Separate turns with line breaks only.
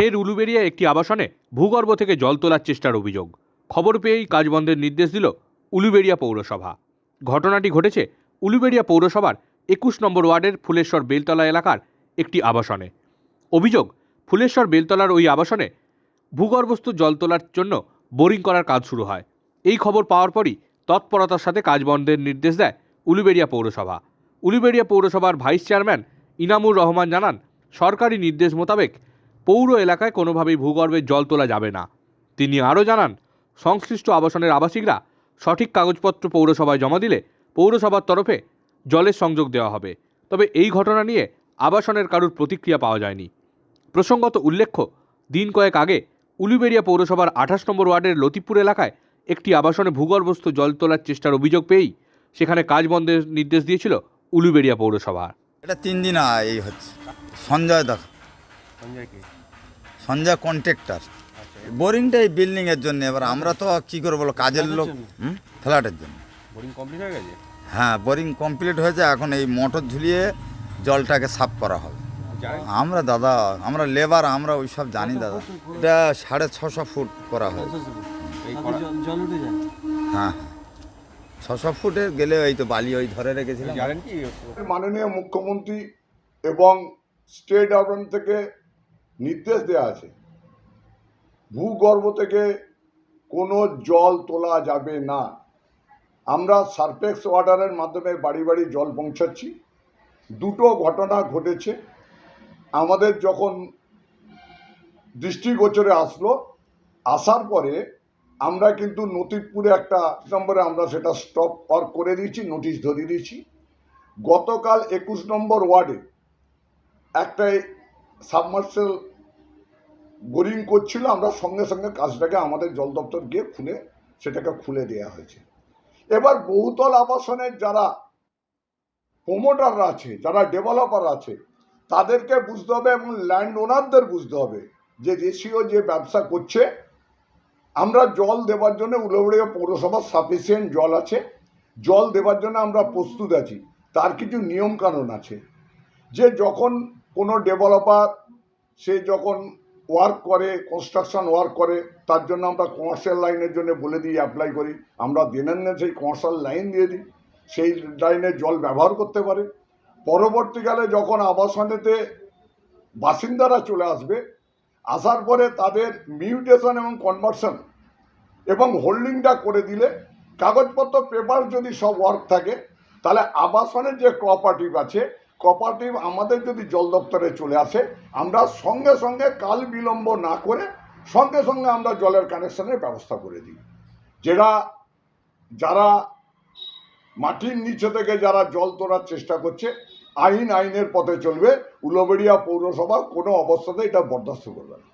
ফের উলুবেড়িয়া একটি আবাসনে ভূগর্ভ থেকে জল তোলার চেষ্টার অভিযোগ। খবর পেয়েই কাজ বন্ধের নির্দেশ দিল উলুবেড়িয়া পৌরসভা। ঘটনাটি ঘটেছে উলুবেড়িয়া পৌরসভার একুশ নম্বর ওয়ার্ডের ফুলেশ্বর বেলতলা এলাকার একটি আবাসনে। অভিযোগ, ফুলেশ্বর বেলতলার ওই আবাসনে ভূগর্ভস্থ জল তোলার জন্য বোরিং করার কাজ শুরু হয়। এই খবর পাওয়ার পরই তৎপরতার সাথে কাজ বন্ধের নির্দেশ দেয় উলুবেড়িয়া পৌরসভা। উলুবেড়িয়া পৌরসভার ভাইস চেয়ারম্যান ইনামুর রহমান জানান, সরকারি নির্দেশ মোতাবেক পৌর এলাকায় কোনোভাবেই ভূগর্ভে জল তোলা যাবে না। তিনি আরও জানান সংশ্লিষ্ট আবাসনের আবাসিকরা সঠিক কাগজপত্র পৌরসভায় জমা দিলে পৌরসভার তরফে জলের সংযোগ দেওয়া হবে। তবে এই ঘটনা নিয়ে আবাসনের কারুর প্রতিক্রিয়া পাওয়া যায়নি। প্রসঙ্গত উল্লেখ্য দিন কয়েক আগে উলুবেড়িয়া পৌরসভার আঠাশ নম্বর ওয়ার্ডের লতিপুর এলাকায় একটি আবাসনে ভূগর্ভস্থ জল তোলার চেষ্টার অভিযোগ পেয়েই সেখানে কাজ বন্ধের নির্দেশ দিয়েছিল উলুবেড়িয়া পৌরসভা।
এটা তিন দিন এই হচ্ছে। সঞ্জয় দা। সঞ্জয় কন্ট্রাক্টর। বোরিংটা এই বিল্ডিং এর জন্য এবার আমরা তো কি করে বলো কাজের লোক হুম? ফ্ল্যাটের জন্য।
বোরিং কমপ্লিট হয়ে গেছে?
হ্যাঁ বোরিং কমপ্লিট হয়েছে এখন এই মোটর ঝুলিয়ে জলটাকে সাফ করা হবে। আমরা দাদা আমরা লেবার আমরা ওই সব জানি দাদা। এটা সাড়ে ছশো ফুট করা
হয় যায়?
হ্যাঁ ছশো ফুটে গেলে ওই তো বালি ওই ধরে রেখেছিলাম।
মাননীয় মুখ্যমন্ত্রী এবং স্টেট গভর্নমেন্ট থেকে নির্দেশ দেওয়া আছে। ভূগর্ভ থেকে কোনো জল তোলা যাবে না। আমরা সারফেক্স ওয়াটারের মাধ্যমে বাড়ি বাড়ি জল পৌঁছাচ্ছি। দুটো ঘটনা ঘটেছে। আমাদের যখন দৃষ্টিগোচরে আসলো, আসার পরে আমরা কিন্তু নতিবপুরে একটা নম্বরে আমরা সেটা স্টপ ওয়ার্ক করে দিয়েছি নোটিশ ধরিয়ে দিয়েছি। গতকাল একুশ নম্বর ওয়ার্ডে একটা সাবমার্সেল বোরিং করছিল, আমরা সঙ্গে সঙ্গে কাজটাকে আমাদের জল দপ্তর গিয়ে খুলে সেটাকে খুলে দেওয়া হয়েছে। এবার বহুতল আবাসনের যারা প্রমোটাররা আছে, যারা ডেভেলপার আছে, তাদেরকে বুঝতে হবে এবং ল্যান্ড ওনারদের বুঝতে হবে যে রেশিও যে ব্যবসা করছে, আমরা জল দেওয়ার জন্য উলবড়িয়া পৌরসভার সাফিসিয়েন্ট জল আছে, জল দেওয়ার জন্য আমরা প্রস্তুত আছি, তার কিছু নিয়মকানুন আছে। যে যখন কোনো ডেভেলপার সে যখন ওয়ার্ক করে কনস্ট্রাকশন ওয়ার্ক করে, তার জন্য আমরা কমার্শিয়াল লাইনের জন্য বলে দিই অ্যাপ্লাই করি। আমরা দিনের না সেই কমার্শিয়াল লাইন দিয়ে দিই। সেই লাইনে জল ব্যবহার করতে পারে। পরবর্তীকালে যখন আবাসনেতে বাসিন্দারা চলে আসবে, আসার পরে তাদের মিউটেশন এবং কনভার্সন এবং হোল্ডিংটা করে দিলে কাগজপত্র পেপার যদি সব ওয়ার্ক থাকে, তাহলে আবাসনের যে কোঅপারেটিভ আছে কোঅপারেটিভ আমাদের যদি জল দপ্তরে চলে আসে, আমরা সঙ্গে সঙ্গে কাল বিলম্ব না করে সঙ্গে সঙ্গে আমরা জলের কানেকশনের ব্যবস্থা করে দিই। যেটা যারা মাটির নিচে থেকে যারা জল তোলার চেষ্টা করছে, আইন আইনের পথে চলবে। উলবেড়িয়া পৌরসভা কোনো অবস্থাতে এটা বরদাস্ত করবে না।